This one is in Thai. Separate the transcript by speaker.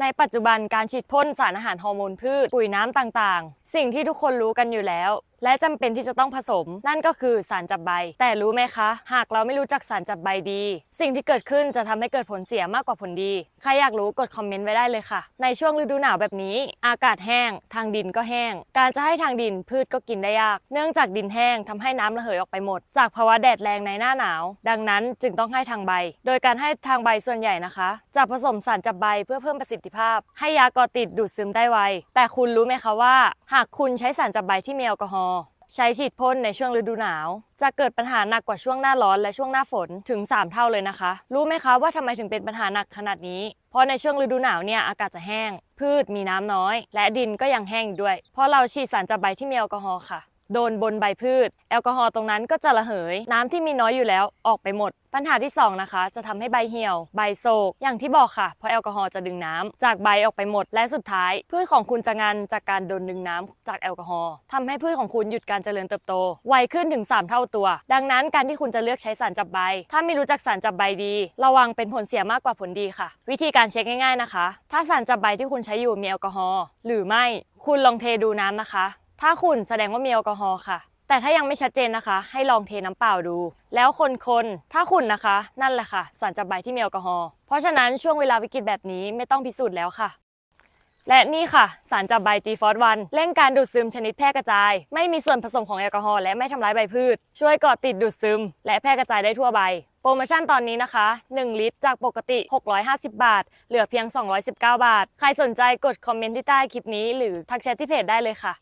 Speaker 1: ในปัจจุบันการฉีดพ่นสารอาหารฮอร์โมนพืชปุ๋ยน้ำต่างๆ สิ่งที่ทุกคนรู้กันอยู่แล้วและจำเป็นที่จะต้องผสม นั่นก็คือสารจับใบ แต่รู้ไหมคะ หากเราไม่รู้จักสารจับใบดี สิ่งที่เกิดขึ้นจะทำให้เกิดผลเสียมากกว่าผลดี ใครอยากรู้กดคอมเมนต์ไว้ได้เลยค่ะ ในช่วงฤดูหนาวแบบนี้ อากาศแห้ง ทางดินก็แห้ง การจะให้ทางดินพืชก็กินได้ยาก เนื่องจากดินแห้งทำให้น้ำระเหยออกไปหมด จากภาวะแดดแรงในหน้าหนาว ดังนั้นจึงต้องให้ทางใบ โดยการให้ทางใบส่วนใหญ่นะคะ จะผสมสารจับใบเพื่อเพิ่มประสิทธิภาพ ให้ยากอติดดูดซึมได้ไว แต่คุณรู้ไหมคะว่า หากคุณใช้สารจับใบที่มีแอลกอฮอล์ ใช้ฉีดพ่นในช่วงฤดูหนาว จะเกิดปัญหาหนักกว่าช่วงหน้าร้อนและช่วงหน้าฝนถึง 3 เท่าเลยนะคะ รู้ไหมคะว่าทำไมถึงเป็นปัญหาหนักขนาดนี้ เพราะในช่วงฤดูหนาวเนี่ยอากาศจะแห้ง พืชมีน้ำน้อย และดินก็ยังแห้งด้วย เพราะเราฉีดสารจับใบที่มีแอลกอฮอล์ค่ะ โดนบนใบพืช แอลกอฮอล์ตรงนั้นก็จะระเหย น้ำที่มีน้อยอยู่แล้วออกไปหมด ปัญหาที่ 2 นะคะ จะทำให้ใบเหี่ยว ใบโศกอย่างที่บอกค่ะ เพราะแอลกอฮอล์จะดึงน้ำจากใบออกไปหมด และสุดท้าย พืชของคุณจะงันจากการโดนดึงน้ำจากแอลกอฮอล์ทำให้พืชของคุณหยุดการเจริญเติบโต ไวขึ้นถึง 3 เท่าตัว ดังนั้นการที่คุณจะเลือกใช้สารจับใบ ถ้าไม่รู้จักสารจับใบดี ระวังเป็นผลเสียมากกว่าผลดีค่ะ วิธีการเช็คง่ายๆนะคะ ถ้าสารจับใบที่คุณใช้อยู่มีแอลกอฮอล์หรือไม่ คุณลองเทดูน้ำนะคะ ถ้าขุ่นแสดงว่ามีแอลกอฮอล์ค่ะ แต่ถ้ายังไม่ชัดเจนนะคะ ให้ลองเทน้ำเปล่าดู แล้วคนๆ ถ้าขุ่นนะคะ นั่นแหละค่ะ สารจับใบที่มีแอลกอฮอล์ เพราะฉะนั้นช่วงเวลาวิกฤตแบบนี้ไม่ต้องพิสูจน์แล้วค่ะและนี่ค่ะ สารจับใบ G f o r 1เร่งการดูดซึมชนิดแพร่กระจาย ไม่มีส่วนผสมของแอลกอฮอล์และไม่ทำร้ายใบพืช ช่วยเกาะติดดูดซึม และแพร่กระจายได้ทั่วใบ โปรโมชั่นตอนนี้นะคะ 1 ลิตรจากปกติ 650 บาท เหลือเพียง 219 บาท ใครสนใจกดคอมเมนต์ที่ใต้คลิปนี้ หรือทักแชทที่เพจได้เลยค่ะ